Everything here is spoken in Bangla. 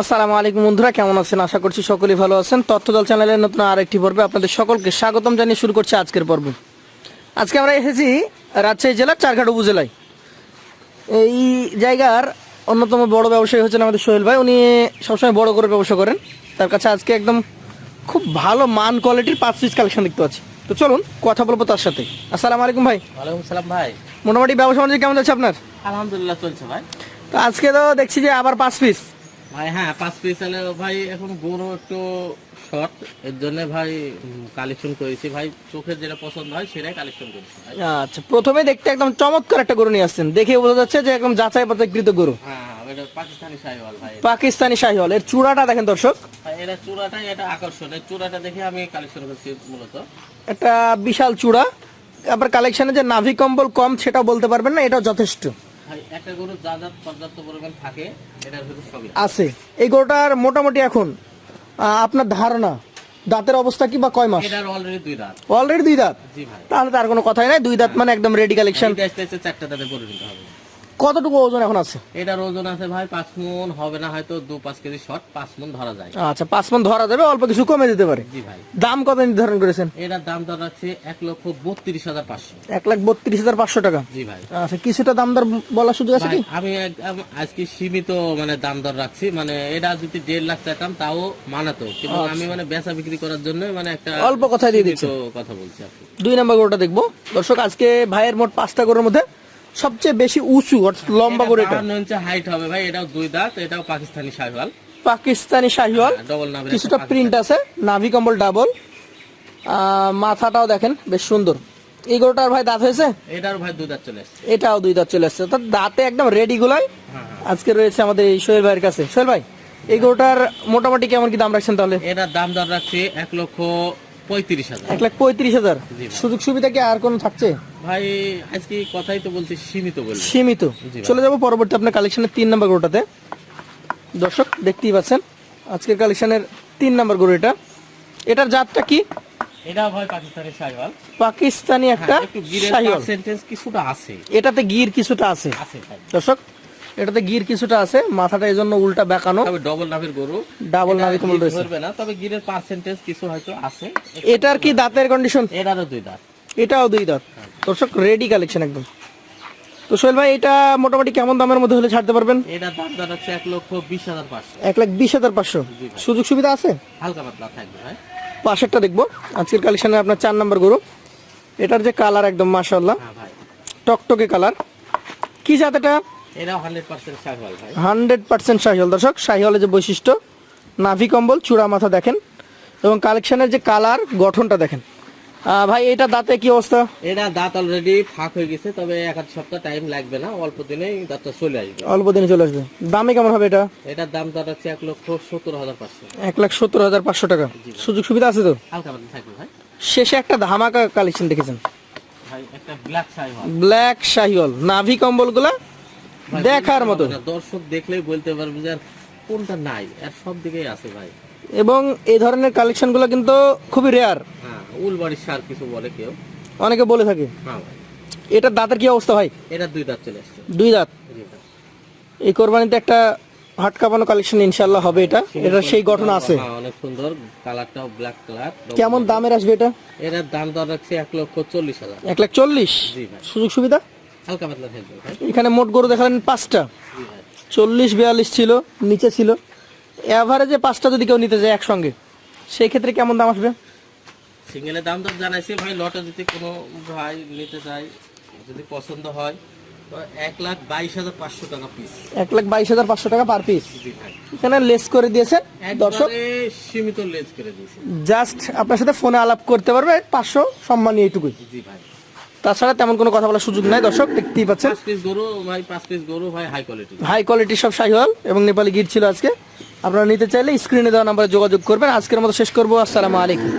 আসসালামু আলাইকুম বন্ধুরা কেমন আছেন? আশা করছি সকলেই ভালো আছেন। তথ্যদল চ্যানেলের নতুন আরেকটি পর্বে আপনাদের সকলকে স্বাগতম জানিয়ে শুরু করছি আজকের পর্ব। আজকে আমরা এসেছি রাজশাহী জেলার চারঘাট উপজেলায়। এই জায়গার অন্যতম বড় ব্যবসায়ী হচ্ছেন আমাদের সোহেল ভাই। উনি সবসময় বড় করে ব্যবসা করেন। তার কাছে আজকে একদম খুব ভালো মান কোয়ালিটির পাঁচ পিস কালেকশন দেখতে পাচ্ছি। তো চলুন কথা বলব তার সাথে। আসসালামু আলাইকুম ভাই। ওয়ালাইকুম সালাম ভাই। মোটামুটি ব্যবসা বাণিজ্য কেমন যাচ্ছে আপনার? আলহামদুলিল্লাহ চলছে ভাই। তো আজকে তো দেখছি যে আবার পাঁচ পিস। ভাই হ্যাঁ পাঁচ পিস হলে ভাই এখন গরু একটু শর্ট এর জন্য ভাই কালেকশন করেছি। ভাই চোখের যেটা পছন্দ হয় সেটাই কালেকশন করেছি আচ্ছা প্রথমে দেখতে একদম চমৎকার একটা গরু নিয়ে আসছেন। দেখে বোঝা যাচ্ছে যে একদম যাচাই বাছাইকৃত গরু। হ্যাঁ এটা পাকিস্তানি শাহিওয়াল ভাই। পাকিস্তানি শাহিওয়াল। এর চূড়াটা দেখেন দর্শক। এটা চূড়াটাই এটা আকর্ষণ। এই চূড়াটা দেখে আমি কালেকশন করছি মূলত। একটা বিশাল চূড়া। আবার কালেকশনে যে নাভি কম্বল কম সেটাও বলতে পারবেন না এটাও যথেষ্ট। একটা গরু যা যা পর্যাপ্ত পরিমাণ থাকে এটার ভিতরে সবই আছে। এই গরুটার মোটামুটি এখন আপনার ধারণা দাঁতের অবস্থা কি বা কয় মাস? এটার অলরেডি দুই দাঁত। অলরেডি দুই দাঁত? জি ভাই। তাহলে তার কোনো কথাই নাই দুই দাঁত মানে একদম রেডি কালেকশন এটা আসতে আসতে চারটা দাঁতে পরিণত হবে। কতটুকু ওজন এখন আছে? এটার ওজন আছে ভাই পাঁচ মন হবে না হয়তো দু পাঁচ কেজি শর্ট পাঁচ মন ধরা যায়। আচ্ছা পাঁচ মন ধরা যাবে অল্প কিছু কমে দিতে পারে। জি ভাই। দাম কত নির্ধারণ করেছেন? এটার দাম দর রাখছে এক লক্ষ বত্রিশ হাজার পাঁচশো। এক লাখ বত্রিশ হাজার পাঁচশো টাকা। জি ভাই। আচ্ছা কিছুটা দাম দর বলার সুযোগ আছে কি? আমি একদম আজকে সীমিত মানে দাম দর রাখছি। মানে এটা যদি দেড় লাখ চাইতাম তাও মানাতো। কিন্তু আমি মানে বেচা বিক্রি করার জন্য মানে একটা আচ্ছা। অল্প কথাই দিয়ে সীমিত কথা বলছি দুই নম্বর গরুটা দেখব। দর্শক আজকে ভাইয়ের মোট পাঁচটা গরুর মধ্যে সবচেয়ে বেশি উঁচু অর্থাৎ লম্বা করে এটা। ইঞ্চি হাইট হবে ভাই এটাও দুই দাঁত এটাও পাকিস্তানি শাহওয়াল। পাকিস্তানি শাহিওয়াল। ডবল নামের কিছুটা প্রিন্ট আছে নাভি কম্বল ডাবল মাথাটাও দেখেন বেশ সুন্দর। এই গরুটার ভাই দাঁত হয়েছে? এটার ভাই দুই দাঁত চলে আসছে। এটাও দুই দাঁত চলে আসছে। অর্থাৎ দাঁতে একদম রেডি গুলাই। হ্যাঁ, আজকে রয়েছে আমাদের এই সোহেল ভাইয়ের কাছে। সোহেল ভাই এই গরুটার মোটামুটি কেমন কি দাম রাখছেন তাহলে? এটার দাম দর রাখছি এক লক্ষ পঁয়ত্রিশ হাজার। এক লাখ পঁয়ত্রিশ হাজার। সুযোগ সুবিধা কি আর কোনো থাকছে? ভাই আজকে কথাই তো বলছি সীমিত বলব। সীমিত। চলে যাব পরবর্তী আপনার কালেকশনের তিন নম্বর গরুটাতে। দর্শক দেখতেই পাচ্ছেন আজকের কালেকশনের তিন নম্বর গরু এটা। এটার জাতটা কি? এটা পাকিস্তানি শাহওয়াল পাকিস্তানি একটা হ্যাঁ, একটু গিরের পার্সেন্টেজ কিছুটা আছে। এটাতে গির কিছুটা আছে। আছে দর্শক এটাতে গির কিছুটা আছে মাথাটা এই জন্য উল্টা বেঁকানো। তবে ডবল নাভের গরু। ডাবল এটা নাভি কম্বল রয়েছে। ধরবে না তবে গিরের পার্সেন্টেজ কিছু হয়তো আছে। এটার কি দাঁতের কন্ডিশন এটারও দুই দাঁত। এটাও দুই দাঁত। দর্শক রেডি কালেকশন একদম। তো সোহেল ভাই এটা মোটামুটি কেমন দামের মধ্যে হলে ছাড়তে পারবেন? এটার দাম দর হচ্ছে এক লক্ষ বিশ হাজার পাঁচশো। এক লাখ বিশ হাজার পাঁচশো। সুযোগ সুবিধা আছে? হালকা পাতলা থাকবে ভাই। পাশেরটা দেখব। আজকের কালেকশনে আপনার চার নাম্বার গরু। এটার যে কালার একদম মাশাল্লাহ হ্যাঁ টকটকে কালার কি জাত এটা? হান্ড্রেড পার্সেন্ট শাহিওয়াল দর্শক শাহিওয়ালের যে বৈশিষ্ট্য নাভি কম্বল চূড়া মাথা দেখেন এবং কালেকশনের যে কালার গঠনটা দেখেন। ভাই এটা দাঁতে কি অবস্থা? এটা দাঁত অলরেডি ফাঁক হয়ে গেছে তবে এক আধ সপ্তাহ টাইম লাগবে না অল্প দিনেই দাঁতটা চলে আসবে। অল্প দিনে চলে আসবে। দামে কেমন হবে এটা? এটার দাম দর হচ্ছে এক লক্ষ সত্তর হাজার পাঁচশো। এক লাখ সত্তর হাজার পাঁচশো টাকা। সুযোগ সুবিধা আছে তো? হালকা থাকবে ভাই। শেষে একটা ধামাকা কালেকশন দেখেছেন। ভাই একটা ব্ল্যাক শাহওয়াল ব্ল্যাক শাহিওয়াল নাভি কম্বলগুলা দেখার মতো। দর্শক দেখলেই বলতে পারবে যে কোনটা নাই আর সব দিকেই আছে ভাই। এবং এই ধরনের কালেকশনগুলো কিন্তু খুবই রেয়ার হ্যাঁ উলবাড়ির সার কিছু বলে কেউ। অনেকে বলে থাকে। হ্যাঁ ভাই। এটার দাঁতের কি অবস্থা ভাই? এটা দুই দাঁত চলে আসছে। দুই দাঁত? এই কোরবানিতে একটা হাট কাঁপানো কালেকশন ইনশাল্লাহ হবে এটা। এটা সেই গঠন আছে। হ্যাঁ, অনেক সুন্দর। কালারটাও ব্ল্যাক কালার কেমন দামের আসবে এটা? এটার দাম দর রাখছে এক লক্ষ চল্লিশ হাজার। এক লাখ চল্লিশ? সুযোগ সুবিধা? হালকা পাতলা থাকবে এখানে মোট গরু দেখালেন পাঁচটা। চল্লিশ বিয়াল্লিশ ছিল নিচে ছিল। অ্যাভারেজে পাঁচটা যদি কেউ নিতে যায় একসঙ্গে সেই ক্ষেত্রে কেমন দাম আসবে? সিঙ্গেলের দাম দর জানাইছি ভাই লটে যদি কোনো ভাই নিতে চাই যদি পছন্দ হয় এক লাখ বাইশ হাজার পাঁচশো টাকা পিস এক লাখ বাইশ হাজার পাঁচশো টাকা পার পিস এখানে লেস করে দিয়েছেন দর্শক। সীমিত লেজ করে দিয়েছি। জাস্ট আপনার সাথে ফোনে আলাপ করতে পারবে পাঁচশো সম্মানী এইটুকুই। জি ভাই। তাছাড়া তেমন কোনো কথা বলার সুযোগ নাই। দর্শক দেখতেই পাচ্ছেন। পাঁচ পিস গরু ভাই পাঁচ পিস গরু ভাই হাই কোয়ালিটি হাই কোয়ালিটির সব সাইহল এবং নেপালি গিট ছিল আজকে। আপনারা নিতে চাইলে স্ক্রিনে দেওয়া নাম্বারে যোগাযোগ করবেন। আজকের মতো শেষ করব। আসসালামু আলাইকুম।